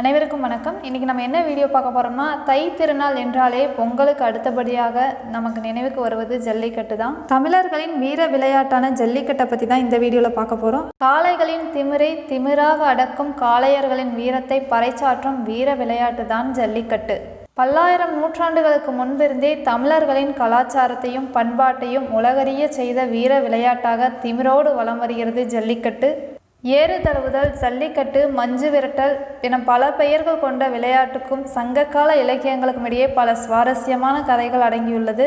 அனைவருக்கும் வணக்கம். இன்றைக்கி நம்ம என்ன வீடியோ பார்க்க போகிறோம்னா தை திருநாள் என்றாலே பொங்கலுக்கு அடுத்தபடியாக நமக்கு நினைவுக்கு வருவது ஜல்லிக்கட்டு தான். தமிழர்களின் வீர விளையாட்டான ஜல்லிக்கட்டை பற்றி தான் இந்த வீடியோவில் பார்க்க போகிறோம் காளைகளின் திமிரை திமிராக அடக்கும் காளையர்களின் வீரத்தை பறைச்சாற்றும் வீர விளையாட்டு தான் ஜல்லிக்கட்டு. பல்லாயிரம் நூற்றாண்டுகளுக்கு முன்பிருந்தே தமிழர்களின் கலாச்சாரத்தையும் பண்பாட்டையும் உலகறிய செய்த வீர விளையாட்டாக திமிரோடு வலம் வருகிறது ஜல்லிக்கட்டு. ஏறு தழுவுதல் ஜல்லிக்கட்டு மஞ்சு விரட்டல் என பல பெயர்கள் கொண்ட விளையாட்டுக்கும் சங்ககால இலக்கியங்களுக்கும் இடையே பல சுவாரஸ்யமான கதைகள் அடங்கியுள்ளது.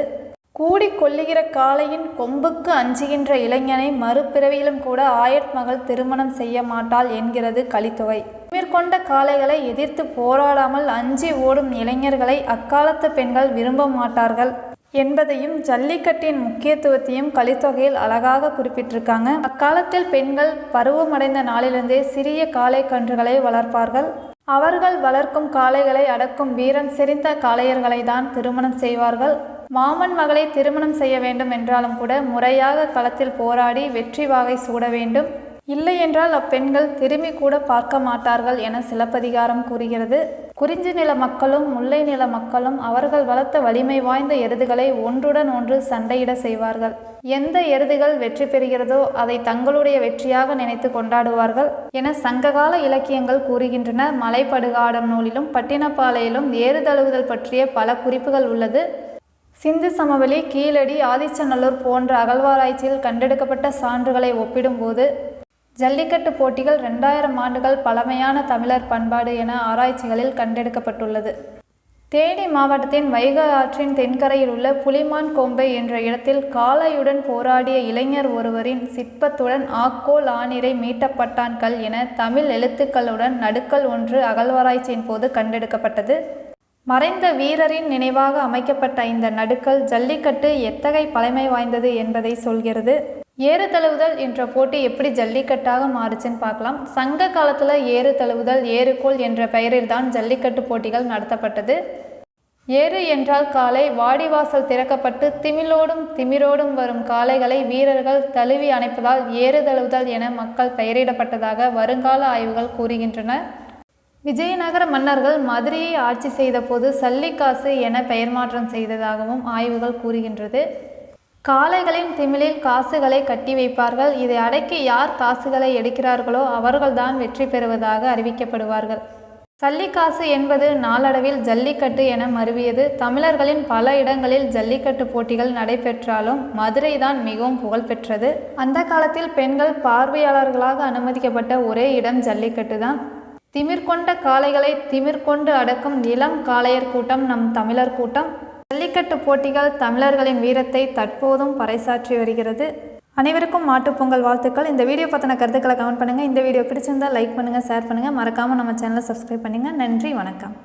கூடி கொல்லுகிற காளையின் கொம்புக்கு அஞ்சுகின்ற இளைஞனை மறுபிறவியிலும் கூட ஆயட் மகள் திருமணம் செய்ய மாட்டாள் என்கிறது கலித்தொகை மேற்கொண்ட காளைகளை எதிர்த்து போராடாமல் அஞ்சி ஓடும் இளைஞர்களை அக்காலத்து பெண்கள் விரும்ப மாட்டார்கள். என்பதையும் ஜல்லிக்கட்டின் முக்கியத்துவத்தையும் கலித்தொகையில் அழகாக குறிப்பிட்டிருக்காங்க. அக்காலத்தில் பெண்கள் பருவமடைந்த நாளிலிருந்தே சிறிய காளை கன்றுகளை வளர்ப்பார்கள். அவர்கள் வளர்க்கும் காளைகளை அடக்கும் வீரன் செறிந்த காளையர்களை தான் திருமணம் செய்வார்கள். மாமன் மகளை திருமணம் செய்ய வேண்டும் என்றாலும் கூட முறையாக களத்தில் போராடி வெற்றி வாகை சூட வேண்டும். இல்லையென்றால் அப்பெண்கள் திரும்பி கூட பார்க்க மாட்டார்கள் என சிலப்பதிகாரம் கூறுகிறது. குறிஞ்சி நில மக்களும் முல்லை நில மக்களும் அவர்கள் வளர்த்த வலிமை வாய்ந்த எருதுகளை ஒன்றுடன் ஒன்று சண்டையிட செய்வார்கள். எந்த எருதுகள் வெற்றி பெறுகிறதோ அதை தங்களுடைய வெற்றியாக நினைத்து கொண்டாடுவார்கள் என சங்ககால இலக்கியங்கள் கூறுகின்றன. மலைப்படுகாடம் நூலிலும் பட்டினப்பாலையிலும் ஏறு தழுவுதல் பற்றிய பல குறிப்புகள் உள்ளது. சிந்து சமவெளி கீழடி ஆதிச்சநல்லூர் போன்ற அகழ்வாராய்ச்சியில் கண்டெடுக்கப்பட்ட சான்றுகளை ஒப்பிடும்போது ஜல்லிக்கட்டு போட்டிகள் ரெண்டாயிரம் ஆண்டுகள் பழமையான தமிழர் பண்பாடு என ஆராய்ச்சிகளில் கண்டெடுக்கப்பட்டுள்ளது. தேனி மாவட்டத்தின் வைகை ஆற்றின் தென்கரையில் உள்ள புலிமான் கோம்பை என்ற இடத்தில் காளையுடன் போராடிய இளைஞர் ஒருவரின் சிற்பத்துடன் ஆக்கோல் ஆணிரை மீட்டப்பட்டான் கல் என தமிழ் எழுத்துக்களுடன் நடுக்கல் ஒன்று அகழ்வாராய்ச்சியின் போது கண்டெடுக்கப்பட்டது. மறைந்த வீரரின் நினைவாக அமைக்கப்பட்ட இந்த நடுக்கல் ஜல்லிக்கட்டு எத்தகை பழமை வாய்ந்தது என்பதை சொல்கிறது. ஏறு தழுவுதல் என்ற போட்டி எப்படி ஜல்லிக்கட்டாக மாறுச்சுன்னு பார்க்கலாம். சங்க காலத்தில் ஏறு தழுவுதல் ஏறுகோல் என்ற பெயரில் தான் ஜல்லிக்கட்டு போட்டிகள் நடத்தப்பட்டது. ஏறு என்றால் காலை வாடிவாசல் திறக்கப்பட்டு திமிலோடும் திமிரோடும் வரும் காளைகளை வீரர்கள் தழுவி அணைப்பதால் ஏறு தழுவுதல் என மக்கள் பெயரிடப்பட்டதாக வருங்கால ஆய்வுகள் கூறுகின்றன. விஜயநகர மன்னர்கள் மதுரையை ஆட்சி செய்தபோது சல்லிக்காசு என பெயர் மாற்றம் செய்ததாகவும் ஆய்வுகள் கூறுகின்றது. காளைகளின் திமிலில் காசுகளை கட்டி வைப்பார்கள். இதை அடக்கி யார் காசுகளை எடுக்கிறார்களோ அவர்கள்தான் வெற்றி பெறுவதாக அறிவிக்கப்படுவார்கள். சல்லிக்காசு என்பது நாளடைவில் ஜல்லிக்கட்டு என மருவியது. தமிழர்களின் பல இடங்களில் ஜல்லிக்கட்டு போட்டிகள் நடைபெற்றாலும் மதுரை தான் மிகவும் புகழ்பெற்றது. அந்த காலத்தில் பெண்கள் பார்வையாளர்களாக அனுமதிக்கப்பட்ட ஒரே இடம் ஜல்லிக்கட்டு தான் திமிர்கொண்ட காளைகளை திமிர்கொண்டு அடக்கும் இளம் காளையர் கூட்டம் நம் தமிழர் கூட்டம். ஜல்லிக்கட்டு போட்டிகள் தமிழர்களின் வீரத்தை தற்போதும் பறைசாற்றி வருகிறது. அனைவருக்கும் மாட்டுப்பொங்கல் வாழ்த்துக்கள். இந்த வீடியோ பற்றின கருத்துக்களை கமெண்ட் பண்ணுங்கள் இந்த வீடியோ பிடிச்சிருந்தால் லைக் பண்ணுங்கள் ஷேர் பண்ணுங்கள் மறக்காமல் நம்ம சேனலை சப்ஸ்கிரைப் பண்ணுங்கள் நன்றி வணக்கம்.